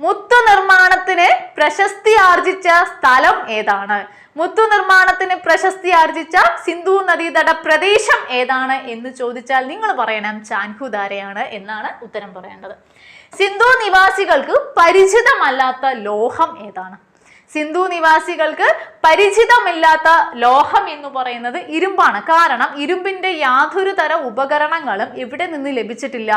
മുത്തു നിർമ്മാണത്തിന് പ്രശസ്തി ആർജിച്ച സ്ഥലം ഏതാണ്? മുത്തു നിർമ്മാണത്തിന് പ്രശസ്തി ആർജിച്ച സിന്ധു നദീതട പ്രദേശം ഏതാണ് എന്ന് ചോദിച്ചാൽ നിങ്ങൾ പറയണം ചാൻഹുദാരയാണ് എന്നാണ് ഉത്തരം പറയേണ്ടത്. സിന്ധു നിവാസികൾക്ക് പരിചിതമല്ലാത്ത ലോഹം ഏതാണ്? സിന്ധു നിവാസികൾക്ക് പരിചിതമില്ലാത്ത ലോഹം എന്ന് പറയുന്നത് ഇരുമ്പാണ്. കാരണം ഇരുമ്പിന്റെ യാതൊരു തര ഉപകരണങ്ങളും ഇവിടെ നിന്ന് ലഭിച്ചിട്ടില്ല.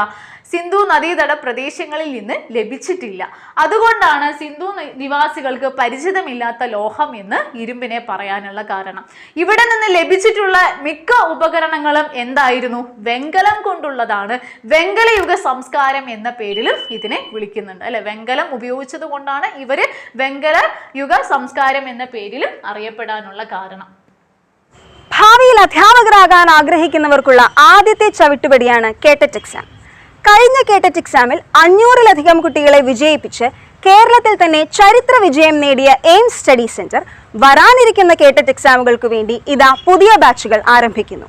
സിന്ധു നദീതട പ്രദേശങ്ങളിൽ നിന്ന് ലഭിച്ചിട്ടില്ല. അതുകൊണ്ടാണ് സിന്ധു നിവാസികൾക്ക് പരിചിതമില്ലാത്ത ലോഹം എന്ന് ഇരുമ്പിനെ പറയാനുള്ള കാരണം. ഇവിടെ നിന്ന് ലഭിച്ചിട്ടുള്ള മിക്ക ഉപകരണങ്ങളും എന്തായിരുന്നു? വെങ്കലം കൊണ്ടുള്ളതാണ്. വെങ്കലയുഗ സംസ്കാരം എന്ന പേരിലും ഇതിനെ വിളിക്കുന്നുണ്ട്. അല്ലെ വെങ്കലം ഉപയോഗിച്ചത് കൊണ്ടാണ് ഇവർ വെങ്കല യുഗ സംസ്കാരം എന്ന പേരിലും അറിയപ്പെടാനുള്ള കാരണം. ഭാവിയിൽ അധ്യാപകരാകാൻ ആഗ്രഹിക്കുന്നവർക്കുള്ള ആദ്യത്തെ ചവിട്ടുപടിയാണ് കേട്ടറ്റ് എക്സാം കഴിഞ്ഞ കേട്ടറ്റ് എക്സാമിൽ അഞ്ഞൂറിലധികം കുട്ടികളെ വിജയിപ്പിച്ച് കേരളത്തിൽ തന്നെ ചരിത്ര വിജയം നേടിയ എയിംസ് സ്റ്റഡി സെന്റർ വരാനിരിക്കുന്ന കേട്ടറ്റ് എക്സാമുകൾക്ക് വേണ്ടി ഇതാ പുതിയ ബാച്ചുകൾ ആരംഭിക്കുന്നു.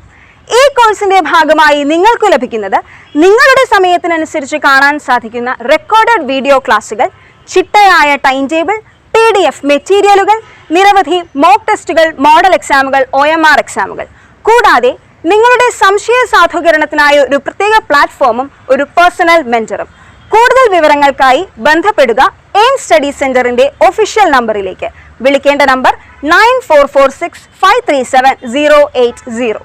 ഈ കോഴ്സിന്റെ ഭാഗമായി നിങ്ങൾക്ക് ലഭിക്കുന്നത് നിങ്ങളുടെ സമയത്തിനനുസരിച്ച് കാണാൻ സാധിക്കുന്ന റെക്കോർഡഡ് വീഡിയോ ക്ലാസുകൾ ചിട്ടയായ time table P D F മെറ്റീരിയലുകൾ നിരവധി മോക്ക് ടെസ്റ്റുകൾ മോഡൽ എക്സാമുകൾ ഒ എം ആർ എക്സാമുകൾ കൂടാതെ നിങ്ങളുടെ സംശയ സാധൂകരണത്തിനായി ഒരു പ്രത്യേക പ്ലാറ്റ്ഫോമും ഒരു പേഴ്സണൽ മെന്ററും കൂടുതൽ വിവരങ്ങൾക്കായി ബന്ധപ്പെടുക എയിം സ്റ്റഡി സെന്ററിന്റെ ഒഫീഷ്യൽ നമ്പറിലേക്ക് വിളിക്കേണ്ട number nine four four six five three seven zero eight zero.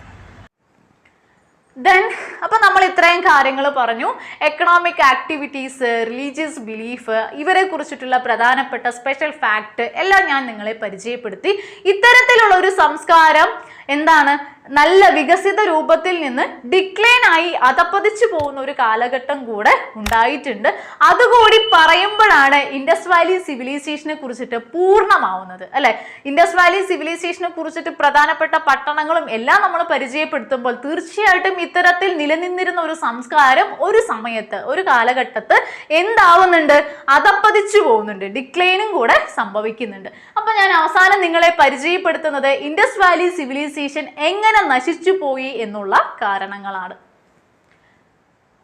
Then അപ്പൊ നമ്മൾ ഇത്രയും കാര്യങ്ങൾ പറഞ്ഞു. എക്കണോമിക് ആക്ടിവിറ്റീസ് റിലീജിയസ് ബിലീഫ് ഇവരെ കുറിച്ചിട്ടുള്ള പ്രധാനപ്പെട്ട സ്പെഷ്യൽ ഫാക്ട് എല്ലാം ഞാൻ നിങ്ങളെ പരിചയപ്പെടുത്തി. ഇത്തരത്തിലുള്ള ഒരു സംസ്കാരം എന്താണ്? നല്ല വികസിത രൂപത്തിൽ നിന്ന് ഡിക്ലൈൻ ആയി അതപ്പതിച്ചു പോകുന്ന ഒരു കാലഘട്ടം കൂടെ ഉണ്ടായിട്ടുണ്ട്. അതുകൂടി പറയുമ്പോഴാണ് ഇൻഡസ് വാലി സിവിലൈസേഷനെ കുറിച്ചിട്ട് പൂർണമാവുന്നത് അല്ലെ? ഇൻഡസ് വാലി സിവിലൈസേഷനെ കുറിച്ചിട്ട് പ്രധാനപ്പെട്ട പട്ടണങ്ങളും എല്ലാം നമ്മൾ പരിചയപ്പെടുത്തുമ്പോൾ തീർച്ചയായിട്ടും ഇത്തരത്തിൽ നിലനിന്നിരുന്ന ഒരു സംസ്കാരം ഒരു സമയത്ത് ഒരു കാലഘട്ടത്ത് എന്താവുന്നുണ്ട്? അതപ്പതിച്ചു പോകുന്നുണ്ട് ഡിക്ലൈനും കൂടെ സംഭവിക്കുന്നുണ്ട്. അപ്പൊ ഞാൻ അവസാനം നിങ്ങളെ പരിചയപ്പെടുത്തുന്നത് ഇൻഡസ് വാലി സിവിലൈസേഷൻ എങ്ങനെ നശിച്ചു പോയി എന്നുള്ള കാരണങ്ങളാണ്.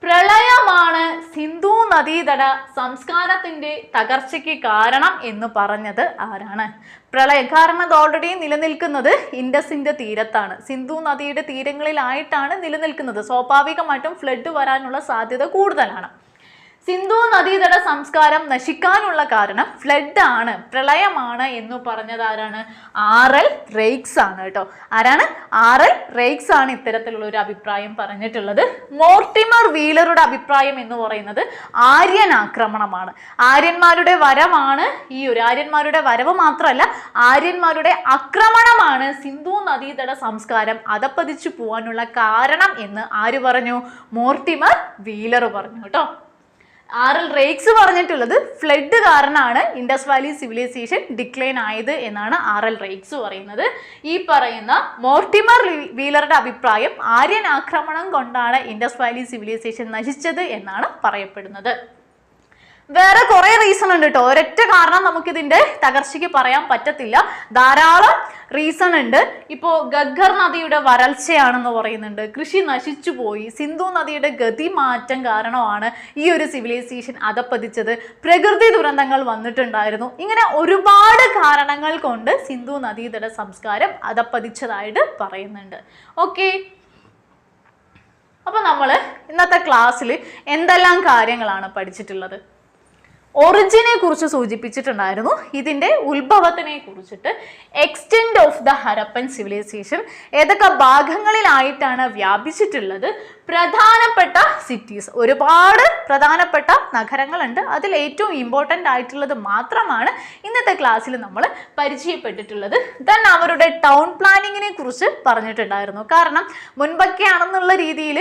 പ്രളയമാണ് സിന്ധു നദീതട സംസ്കാരത്തിന്റെ തകർച്ചയ്ക്ക് കാരണം എന്ന് പറഞ്ഞത് ആരാണ്? പ്രളയം കാരണം അത് ഓൾറെഡി നിലനിൽക്കുന്നത് ഇൻഡസിന്റെ തീരത്താണ്. സിന്ധു നദിയുടെ തീരങ്ങളിലായിട്ടാണ് നിലനിൽക്കുന്നത്. സ്വാഭാവികമായിട്ടും ഫ്ലഡ് വരാനുള്ള സാധ്യത കൂടുതലാണ്. സിന്ധു നദീതട സംസ്കാരം നശിക്കാനുള്ള കാരണം ഫ്ലഡ് ആണ് പ്രളയമാണ് എന്ന് പറഞ്ഞത് ആരാണ്? ആർ എൽ റേക്സ് ആണ് കേട്ടോ. ആരാണ്? ആർ എൽ റേക്സ് ആണ് ഇത്തരത്തിലുള്ള ഒരു അഭിപ്രായം പറഞ്ഞിട്ടുള്ളത്. മോർട്ടിമർ വീലറുടെ അഭിപ്രായം എന്ന് പറയുന്നത് ആര്യൻ ആക്രമണമാണ്. ആര്യന്മാരുടെ വരമാണ് ഈ ഒരു ആര്യന്മാരുടെ വരവ് മാത്രമല്ല ആര്യന്മാരുടെ ആക്രമണമാണ് സിന്ധു നദീതട സംസ്കാരം അതപ്പതിച്ചു പോകാനുള്ള കാരണം എന്ന് ആര് പറഞ്ഞു? മോർട്ടിമർ വീലർ പറഞ്ഞു കേട്ടോ. ആർ എൽ റേക്സ് പറഞ്ഞിട്ടുള്ളത് ഫ്ലഡ് കാരണമാണ് ഇൻഡസ് വാലി സിവിലൈസേഷൻ ഡിക്ലൈൻ ആയത് എന്നാണ് ആർ എൽ റേക്സ് പറയുന്നത്. ഈ പറയുന്ന മോർട്ടിമർ വീലറുടെ അഭിപ്രായം ആര്യൻ ആക്രമണം കൊണ്ടാണ് ഇൻഡസ് വാലി സിവിലൈസേഷൻ നശിച്ചത് എന്നാണ് പറയപ്പെടുന്നത്. വേറെ കുറെ റീസൺ ഉണ്ട് കേട്ടോ ഒരൊറ്റ കാരണം നമുക്കിതിന്റെ തകർച്ചയ്ക്ക് പറയാൻ പറ്റത്തില്ല. ധാരാളം റീസൺ ഉണ്ട്. ഇപ്പോ ഗഗ്ഗർ നദിയുടെ വരൾച്ചയാണെന്ന് പറയുന്നുണ്ട്. കൃഷി നശിച്ചു പോയി. സിന്ധു നദിയുടെ ഗതി മാറ്റം കാരണമാണ് ഈ ഒരു സിവിലൈസേഷൻ അതപ്പതിച്ചത് പ്രകൃതി ദുരന്തങ്ങൾ വന്നിട്ടുണ്ടായിരുന്നു. ഇങ്ങനെ ഒരുപാട് കാരണങ്ങൾ കൊണ്ട് സിന്ധു നദീതട സംസ്കാരം അതപ്പതിച്ചതായിട്ട് പറയുന്നുണ്ട്. ഓക്കെ അപ്പോൾ നമ്മൾ ഇന്നത്തെ ക്ലാസ്സിൽ എന്തെല്ലാം കാര്യങ്ങളാണ് പഠിച്ചിട്ടുള്ളത്? ഒറിജിനെ കുറിച്ച് സൂചിപ്പിച്ചിട്ടുണ്ടായിരുന്നു. ഇതിന്റെ ഉത്ഭവത്തിനെ കുറിച്ചിട്ട് extent of the Harappan civilisation ഏതൊക്കെ ഭാഗങ്ങളിലായിട്ടാണ് വ്യാപിച്ചിട്ടുള്ളത്? പ്രധാനപ്പെട്ട സിറ്റീസ് ഒരുപാട് പ്രധാനപ്പെട്ട നഗരങ്ങളുണ്ട്. അതിൽ ഏറ്റവും ഇമ്പോർട്ടന്റ് ആയിട്ടുള്ളത് മാത്രമാണ് ഇന്നത്തെ ക്ലാസ്സിൽ നമ്മൾ പരിചയപ്പെട്ടിട്ടുള്ളത്. ദൻ അവരുടെ ടൗൺ പ്ലാനിങ്ങിനെ കുറിച്ച് പറഞ്ഞിട്ടുണ്ടായിരുന്നു. കാരണം മുൻപൊക്കെയാണെന്നുള്ള രീതിയിൽ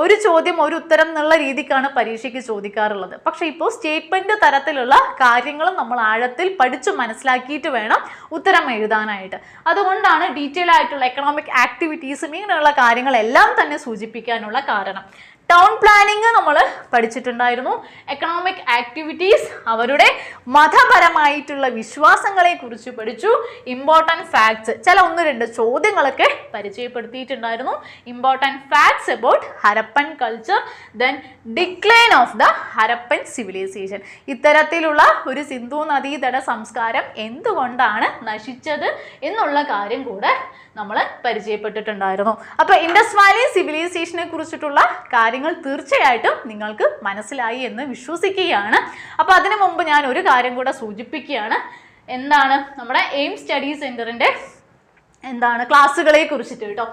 ഒരു ചോദ്യം ഒരു ഉത്തരം എന്നുള്ള രീതിക്കാണ് പരീക്ഷയ്ക്ക് ചോദിക്കാറുള്ളത്. പക്ഷെ ഇപ്പോൾ സ്റ്റേറ്റ്മെന്റ് തരത്തിലുള്ള കാര്യങ്ങളും നമ്മൾ ആഴത്തിൽ പഠിച്ചു മനസ്സിലാക്കിയിട്ട് വേണം ഉത്തരം എഴുതാനായിട്ട്. അതുകൊണ്ടാണ് ഡീറ്റെയിൽ ആയിട്ടുള്ള എക്കണോമിക് ആക്ടിവിറ്റീസും ഇങ്ങനെയുള്ള കാര്യങ്ങളെല്ലാം തന്നെ സൂചിപ്പിക്കാനുള്ള കാരണം. ടൗൺ പ്ലാനിങ് നമ്മൾ പഠിച്ചിട്ടുണ്ടായിരുന്നു. എക്കണോമിക് ആക്ടിവിറ്റീസ് അവരുടെ മതപരമായിട്ടുള്ള വിശ്വാസങ്ങളെ കുറിച്ച് പഠിച്ചു. ഇമ്പോർട്ടന്റ് ഫാക്ട്സ് ചില ഒന്ന് രണ്ട് ചോദ്യങ്ങളൊക്കെ പരിചയപ്പെടുത്തിയിട്ടുണ്ടായിരുന്നു. Important facts about Harappan culture then decline of the Harappan civilisation ഇത്തരത്തിലുള്ള ഒരു സിന്ധു നദീതട സംസ്കാരം എന്തുകൊണ്ടാണ് നശിച്ചത് എന്നുള്ള കാര്യം കൂടെ നമ്മൾ പരിചയപ്പെട്ടിട്ടുണ്ടായിരുന്നു. അപ്പോൾ ഇൻഡസ് വാലി സിവിലൈസേഷനെ കുറിച്ചിട്ടുള്ള കാര്യങ്ങൾ തീർച്ചയായിട്ടും നിങ്ങൾക്ക് മനസ്സിലായി എന്ന് വിശ്വസിക്കുകയാണ്. അപ്പോൾ അതിനു മുമ്പ് ഞാൻ ഒരു കാര്യം കൂടെ സൂചിപ്പിക്കുകയാണ്. എന്താണ് നമ്മുടെ എയിം സ്റ്റഡി സെന്ററിന്റെ എന്താണ് ക്ലാസ്സുകളെ കുറിച്ചിട്ട് കേട്ടോ.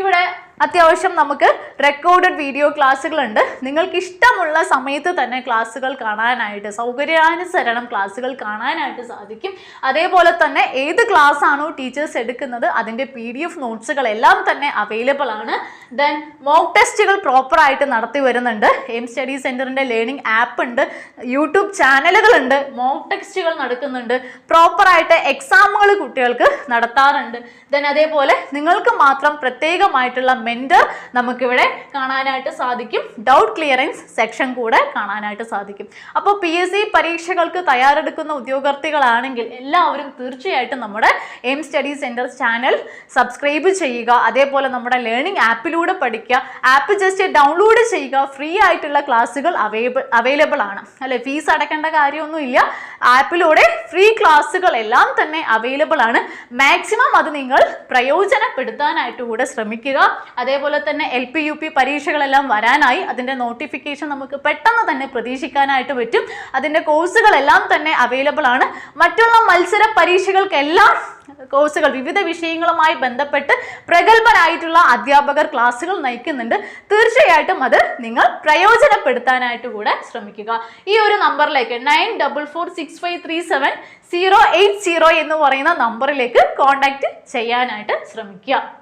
ഇവിടെ അത്യാവശ്യം നമുക്ക് റെക്കോർഡഡ് വീഡിയോ ക്ലാസ്സുകളുണ്ട് നിങ്ങൾക്ക് ഇഷ്ടമുള്ള സമയത്ത് തന്നെ ക്ലാസ്സുകൾ കാണാനായിട്ട് സൗകര്യാനുസരണം ക്ലാസ്സുകൾ കാണാനായിട്ട് സാധിക്കും. അതേപോലെ തന്നെ ഏത് ക്ലാസ് ആണോ ടീച്ചേഴ്സ് എടുക്കുന്നത് അതിന്റെ പി ഡി എഫ് നോട്ട്സുകളെല്ലാം തന്നെ അവൈലബിൾ ആണ്. ദെൻ മോക്ക് ടെസ്റ്റുകൾ പ്രോപ്പറായിട്ട് നടത്തി വരുന്നുണ്ട്. എം സ്റ്റഡി സെന്ററിന്റെ ലേണിംഗ് ആപ്പ് ഉണ്ട്. യൂട്യൂബ് ചാനലുകളുണ്ട് മോക്ക് ടെസ്റ്റുകൾ നടക്കുന്നുണ്ട്. പ്രോപ്പറായിട്ട് എക്സാമുകൾ കുട്ടികൾക്ക് നടത്താറുണ്ട്. ദെൻ അതേപോലെ നിങ്ങൾക്ക് മാത്രം പ്രത്യേകമായിട്ടുള്ള മെന്റർ നമുക്കിവിടെ കാണാനായിട്ട് സാധിക്കും. ഡൗട്ട് ക്ലിയറൻസ് സെക്ഷൻ കൂടെ കാണാനായിട്ട് സാധിക്കും. അപ്പോൾ പി എസ് സി പരീക്ഷകൾക്ക് തയ്യാറെടുക്കുന്ന ഉദ്യോഗാർത്ഥികളാണെങ്കിൽ എല്ലാവരും തീർച്ചയായിട്ടും നമ്മുടെ Aim Study centre channel subscribe ചെയ്യുക. അതേപോലെ നമ്മുടെ ലേണിംഗ് ആപ്പിലൂടെ പഠിക്കുക. ആപ്പ് ജസ്റ്റ് ഡൗൺലോഡ് ചെയ്യുക. ഫ്രീ ആയിട്ടുള്ള ക്ലാസ്സുകൾ അവൈലബിൾ അവൈലബിൾ ആണ്. അല്ലെ? ഫീസ് അടക്കേണ്ട കാര്യമൊന്നുമില്ല. ആപ്പിലൂടെ ഫ്രീ ക്ലാസ്സുകൾ എല്ലാം തന്നെ അവൈലബിൾ ആണ്. മാക്സിമം അത് നിങ്ങൾ പ്രയോജനപ്പെടുത്താനായിട്ട് കൂടെ ശ്രമിക്കുക. അതേപോലെ തന്നെ എൽ പി യു പി പരീക്ഷകളെല്ലാം വരാനായി അതിന്റെ നോട്ടിഫിക്കേഷൻ നമുക്ക് പെട്ടെന്ന് തന്നെ പ്രതീക്ഷിക്കാനായിട്ട് പറ്റും. അതിന്റെ കോഴ്സുകളെല്ലാം തന്നെ അവൈലബിൾ ആണ്. മറ്റുള്ള മത്സര പരീക്ഷകൾക്കെല്ലാം കോഴ്സുകൾ വിവിധ വിഷയങ്ങളുമായി ബന്ധപ്പെട്ട് പ്രഗത്ഭരായിട്ടുള്ള അധ്യാപകർ ക്ലാസ്സുകൾ നയിക്കുന്നുണ്ട്. തീർച്ചയായിട്ടും അത് നിങ്ങൾ പ്രയോജനപ്പെടുത്താനായിട്ട് കൂടെ ശ്രമിക്കുക. ഈ ഒരു നമ്പറിലേക്ക് nine double four six five three seven zero eight zero എന്ന് പറയുന്ന നമ്പറിലേക്ക് കോൺടാക്റ്റ് ചെയ്യാനായിട്ട് ശ്രമിക്കുക.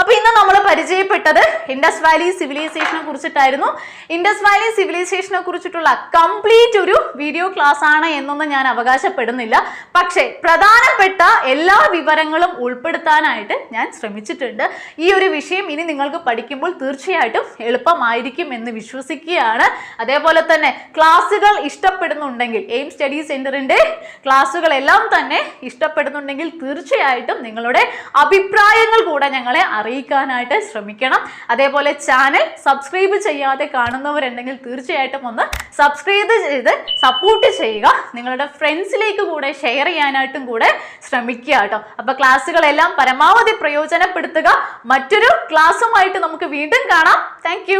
അപ്പൊ ഇന്ന് നമ്മൾ പരിചയപ്പെട്ടത് ഇൻഡസ് വാലി സിവിലൈസേഷനെ കുറിച്ചിട്ടായിരുന്നു. ഇൻഡസ് വാലി സിവിലൈസേഷനെ കുറിച്ചിട്ടുള്ള കംപ്ലീറ്റ് ഒരു വീഡിയോ ക്ലാസ് ആണ് എന്നൊന്നും ഞാൻ അവകാശപ്പെടുന്നില്ല. പക്ഷേ പ്രധാനപ്പെട്ട എല്ലാ വിവരങ്ങളും ഉൾപ്പെടുത്താനായിട്ട് ഞാൻ ശ്രമിച്ചിട്ടുണ്ട്. ഈ ഒരു വിഷയം ഇനി നിങ്ങൾക്ക് പഠിക്കുമ്പോൾ തീർച്ചയായിട്ടും എളുപ്പമായിരിക്കും എന്ന് വിശ്വസിക്കുകയാണ്. അതേപോലെ തന്നെ ക്ലാസ്സുകൾ ഇഷ്ടപ്പെടുന്നുണ്ടെങ്കിൽ എയിം സ്റ്റഡി സെന്ററിന്റെ ക്ലാസ്സുകളെല്ലാം തന്നെ ഇഷ്ടപ്പെടുന്നുണ്ടെങ്കിൽ തീർച്ചയായിട്ടും നിങ്ങളുടെ അഭിപ്രായങ്ങൾ കൂടെ ഞങ്ങളെ അറിയിക്കാനായിട്ട് ശ്രമിക്കണം. അതേപോലെ ചാനൽ സബ്സ്ക്രൈബ് ചെയ്യാതെ കാണുന്നവരുണ്ടെങ്കിൽ തീർച്ചയായിട്ടും ഒന്ന് സബ്സ്ക്രൈബ് ചെയ്ത് സപ്പോർട്ട് ചെയ്യുക. നിങ്ങളുടെ ഫ്രണ്ട്സിലേക്ക് കൂടെ ഷെയർ ചെയ്യാനായിട്ടും കൂടെ ശ്രമിക്കുക കേട്ടോ. അപ്പോൾ ക്ലാസ്സുകളെല്ലാം പരമാവധി പ്രയോജനപ്പെടുത്തുക. മറ്റൊരു ക്ലാസ്സുമായിട്ട് നമുക്ക് വീണ്ടും കാണാം. താങ്ക്